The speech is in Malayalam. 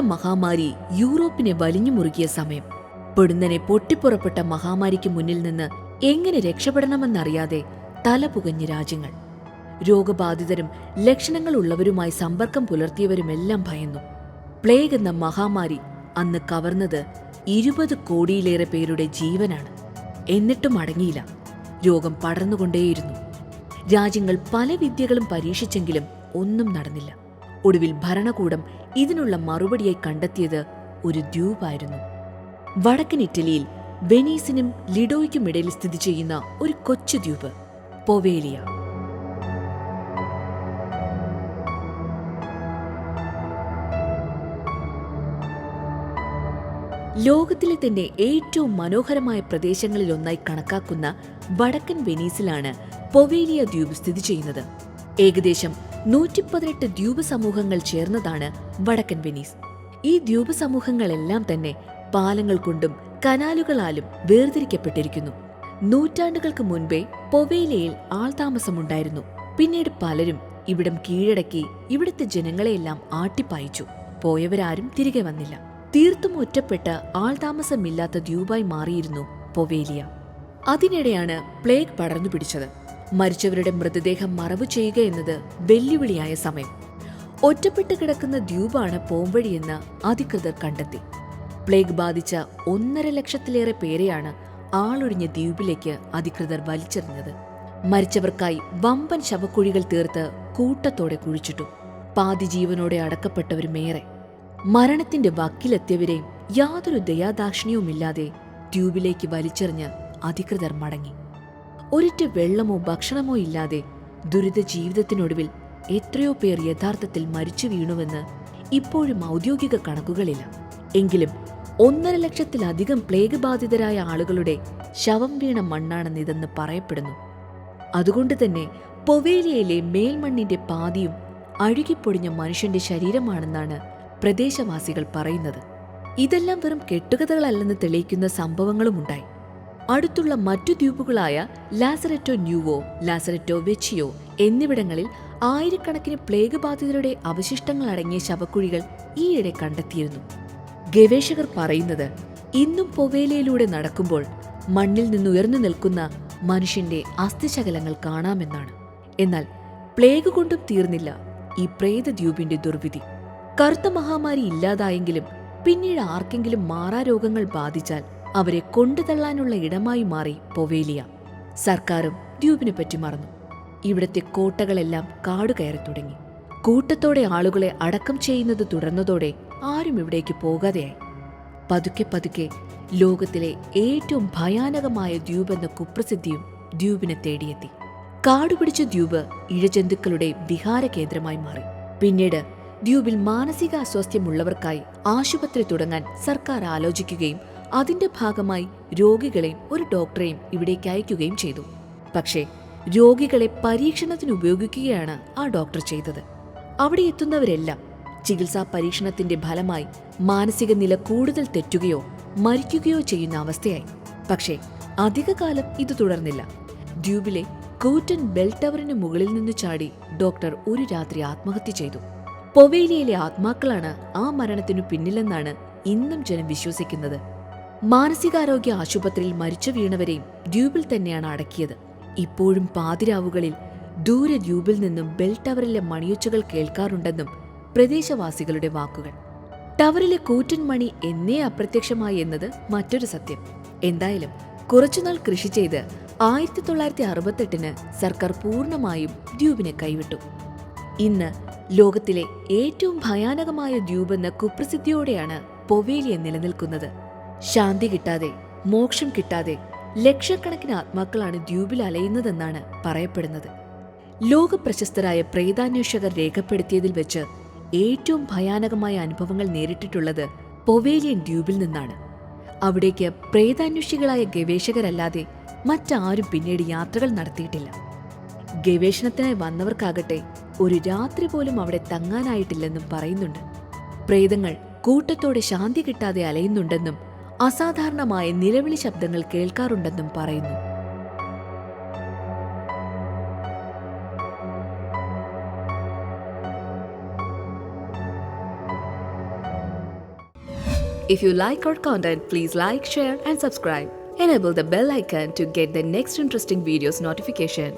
മഹാമാരി യൂറോപ്പിനെ വലിഞ്ഞു മുറുകിയ സമയം. പെടുന്നനെ പൊട്ടിപ്പുറപ്പെട്ട മഹാമാരിക്ക് മുന്നിൽ നിന്ന് എങ്ങനെ രക്ഷപ്പെടണമെന്നറിയാതെ തലപുകഞ്ഞ രാജ്യങ്ങൾ. രോഗബാധിതരും ലക്ഷണങ്ങൾ ഉള്ളവരുമായി സമ്പർക്കം പുലർത്തിയവരുമെല്ലാം ഭയന്നു. പ്ലേഗ് എന്ന മഹാമാരി അന്ന് കവർന്നത് ഇരുപത് കോടിയിലേറെ പേരുടെ ജീവനാണ്. എന്നിട്ടും അടങ്ങിയില്ല. രോഗം പടർന്നുകൊണ്ടേയിരുന്നു. രാജ്യങ്ങൾ പല വിദ്യകളും പരീക്ഷിച്ചെങ്കിലും ഒന്നും നടന്നില്ല. ഒടുവിൽ ഭരണകൂടം ഇതിനുള്ള മറുപടിയായി കണ്ടെത്തിയത് ഒരു ദ്വീപായിരുന്നു. വടക്കൻ ഇറ്റലിയിൽ വെനീസിനും ലിഡോയ്ക്കും ഇടയിൽ സ്ഥിതി ചെയ്യുന്ന ഒരു കൊച്ചു ദ്വീപ് പൊവേലിയ. ലോകത്തിലെ തന്നെ ഏറ്റവും മനോഹരമായ പ്രദേശങ്ങളിലൊന്നായി കണക്കാക്കുന്ന വടക്കൻ വെനീസിലാണ് പൊവേലിയ ദ്വീപ് സ്ഥിതി ചെയ്യുന്നത്. ഏകദേശം നൂറ്റി പതിനെട്ട് ദ്വീപ് സമൂഹങ്ങൾ ചേർന്നതാണ് വടക്കൻ വെനീസ്. ഈ ദ്വീപ് സമൂഹങ്ങളെല്ലാം തന്നെ പാലങ്ങൾ കൊണ്ടും കനാലുകളാലും വേർതിരിക്കപ്പെട്ടിരിക്കുന്നു. നൂറ്റാണ്ടുകൾക്ക് മുൻപേ പൊവേലയിൽ ആൾതാമസമുണ്ടായിരുന്നു പിന്നീട് പലരും ഇവിടം കീഴടക്കി ഇവിടുത്തെ ജനങ്ങളെയെല്ലാം ആട്ടിപ്പായിച്ചു. പോയവരാരും തിരികെ വന്നില്ല. തീർത്തും ഒറ്റപ്പെട്ട് ആൾതാമസമില്ലാത്ത ദ്വീപായി മാറിയിരുന്നു പൊവേലിയ. അതിനിടെയാണ് പ്ലേഗ് പടർന്നു പിടിച്ചത്. മരിച്ചവരുടെ മൃതദേഹം മറവു ചെയ്യുക എന്നത് വെല്ലുവിളിയായ സമയം. ഒറ്റപ്പെട്ട് കിടക്കുന്ന ദ്വീപാണ് പോംവഴിയെന്ന് അധികൃതർ കണ്ടെത്തി. പ്ലേഗ് ബാധിച്ച ഒന്നര ലക്ഷത്തിലേറെ പേരെയാണ് ആളൊഴിഞ്ഞ ദ്വീപിലേക്ക് അധികൃതർ വലിച്ചെറിഞ്ഞത്. മരിച്ചവർക്കായി വമ്പൻ ശവക്കുഴികൾ തീർത്ത് കൂട്ടത്തോടെ കുഴിച്ചിട്ടു. പാതി ജീവനോടെ അടക്കപ്പെട്ടവരുമേറെ മരണത്തിന്റെ വക്കിലെത്തിയവരെയും യാതൊരു ദയാദാക്ഷിണ്യവുമില്ലാതെ ട്യൂബിലേക്ക് വലിച്ചെറിഞ്ഞ് അധികൃതർ മടങ്ങി. ഒരിറ്റ് വെള്ളമോ ഭക്ഷണമോ ഇല്ലാതെ ദുരിത ജീവിതത്തിനൊടുവിൽ എത്രയോ പേർ യഥാർത്ഥത്തിൽ മരിച്ചു വീണുവെന്ന് ഇപ്പോഴും ഔദ്യോഗിക കണക്കുകളില്ല. എങ്കിലും ഒന്നര ലക്ഷത്തിലധികം പ്ലേഗ് ബാധിതരായ ആളുകളുടെ ശവം വീണ മണ്ണാണെന്നിതെന്ന് പറയപ്പെടുന്നു. അതുകൊണ്ട് തന്നെ പൊവേലിയയിലെ മേൽമണ്ണിന്റെ പാതിയും അഴുകിപ്പൊടിഞ്ഞ മനുഷ്യന്റെ ശരീരമാണെന്നാണ് പ്രദേശവാസികൾ പറയുന്നത്. ഇതെല്ലാം വെറും കെട്ടുകഥകളല്ലെന്ന് തെളിയിക്കുന്ന സംഭവങ്ങളുമുണ്ടായി. അടുത്തുള്ള മറ്റു ദ്വീപുകളായ ലാസറെറ്റോ ന്യൂവോ ലാസറെറ്റോ വെച്ചിയോ എന്നിവിടങ്ങളിൽ ആയിരക്കണക്കിന് പ്ലേഗ് ബാധിതരുടെ അവശിഷ്ടങ്ങൾ അടങ്ങിയ ശവക്കുഴികൾ ഈയിടെ കണ്ടെത്തിയിരുന്നു. ഗവേഷകർ പറയുന്നത് ഇന്നും പൊവേലയിലൂടെ നടക്കുമ്പോൾ മണ്ണിൽ നിന്നുയർന്നു നിൽക്കുന്ന മനുഷ്യന്റെ അസ്ഥിശകലങ്ങൾ കാണാമെന്നാണ്. എന്നാൽ പ്ലേഗ് കൊണ്ടും തീർന്നില്ല ഈ പ്രേതദ്വീപിന്റെ ദുർവിധി. കറുത്ത മഹാമാരി ഇല്ലാതായെങ്കിലും പിന്നീട് ആർക്കെങ്കിലും മാറാരോഗങ്ങൾ ബാധിച്ചാൽ അവരെ കൊണ്ടുതള്ളാനുള്ള ഇടമായി മാറി പൊവേലിയ. സർക്കാരും ദ്വീപിനെ പറ്റി മറന്നു. ഇവിടത്തെ കോട്ടകളെല്ലാം കാടുകയറി തുടങ്ങി. കൂട്ടത്തോടെ ആളുകളെ അടക്കം ചെയ്യുന്നത് തുടർന്നതോടെ ആരും ഇവിടേക്ക് പോകാതെയായി. പതുക്കെ പതുക്കെ ലോകത്തിലെ ഏറ്റവും ഭയാനകമായ ദ്വീപ് എന്ന കുപ്രസിദ്ധിയും ദ്വീപിനെ തേടിയെത്തി. കാടുപിടിച്ച ദ്വീപ് ഇഴജന്തുക്കളുടെ വിഹാര കേന്ദ്രമായി മാറി. പിന്നീട് ദ്വീപിൽ മാനസിക അസ്വാസ്ഥ്യമുള്ളവർക്കായി ആശുപത്രി തുടങ്ങാൻ സർക്കാർ ആലോചിക്കുകയും അതിന്റെ ഭാഗമായി രോഗികളെയും ഒരു ഡോക്ടറെയും ഇവിടേക്ക് അയക്കുകയും ചെയ്തു. പക്ഷേ രോഗികളെ പരീക്ഷണത്തിന് ഉപയോഗിക്കുകയാണ് ആ ഡോക്ടർ ചെയ്തത്. അവിടെ എത്തുന്നവരെല്ലാം ചികിത്സാ പരീക്ഷണത്തിന്റെ ഫലമായി മാനസിക നില കൂടുതൽ തെറ്റുകയോ മരിക്കുകയോ ചെയ്യുന്ന അവസ്ഥയായി. പക്ഷേ അധികകാലം ഇത് തുടർന്നില്ല. ദ്വീപിലെ കൂറ്റൻ ബെൽ ടവറിന് മുകളിൽ നിന്ന് ചാടി ഡോക്ടർ ഒരു രാത്രി ആത്മഹത്യ ചെയ്തു. പൊവേലിയയിലെ ആത്മാക്കളാണ് ആ മരണത്തിനു പിന്നിലെന്നാണ് ഇന്നും ജനം വിശ്വസിക്കുന്നത്. മാനസികാരോഗ്യ ആശുപത്രിയിൽ മരിച്ചു വീണവരെയും ദ്വീപിൽ തന്നെയാണ് അടക്കിയത്. ഇപ്പോഴും പാതിരാവുകളിൽ ദൂരെ ദ്വീപിൽ നിന്നും ബെൽ ടവറിലെ മണിയൊച്ചകൾ കേൾക്കാറുണ്ടെന്നും പ്രദേശവാസികളുടെ വാക്കുകൾ. ടവറിലെ കൂറ്റൻ മണി എന്നേ അപ്രത്യക്ഷമായി എന്നത് മറ്റൊരു സത്യം. എന്തായാലും കുറച്ചുനാൾ കൃഷി ചെയ്ത് ആയിരത്തി തൊള്ളായിരത്തി അറുപത്തെട്ടിന് സർക്കാർ പൂർണമായും ദ്വീപിനെ കൈവിട്ടു. ഇന്ന് ലോകത്തിലെ ഏറ്റവും ഭയാനകമായ ദ്വീപെന്ന കുപ്രസിദ്ധിയോടെയാണ് പൊവേലിയ നിലനിൽക്കുന്നത്. ശാന്തി കിട്ടാതെ മോക്ഷം കിട്ടാതെ ലക്ഷക്കണക്കിന് ആത്മാക്കളാണ് ദ്വീപിൽ അലയുന്നതെന്നാണ് പറയപ്പെടുന്നത്. ലോക പ്രശസ്തരായ പ്രേതാന്വേഷകർ രേഖപ്പെടുത്തിയതിൽ വെച്ച് ഏറ്റവും ഭയാനകമായ അനുഭവങ്ങൾ നേരിട്ടിട്ടുള്ളത് പൊവേലിയൻ ദ്വീപിൽ നിന്നാണ്. അവിടേക്ക് പ്രേതാന്വേഷികളായ ഗവേഷകരല്ലാതെ മറ്റാരും പിന്നീട് യാത്രകൾ നടത്തിയിട്ടില്ല. ഗവേഷണത്തിനായി വന്നവർക്കാകട്ടെ ഒരു രാത്രി പോലും അവിടെ തങ്ങാനായിട്ടില്ലെന്നും പറയുന്നുണ്ട്. പ്രേതങ്ങൾ കൂട്ടത്തോടെ ശാന്തി കിട്ടാതെ അലയുന്നുണ്ടെന്നും അസാധാരണമായ നിലവിളി ശബ്ദങ്ങൾ കേൾക്കാറുണ്ടെന്നും പറയുന്നു If you like our content, please like, share, and subscribe. Enable the bell icon to get the next interesting videos notification.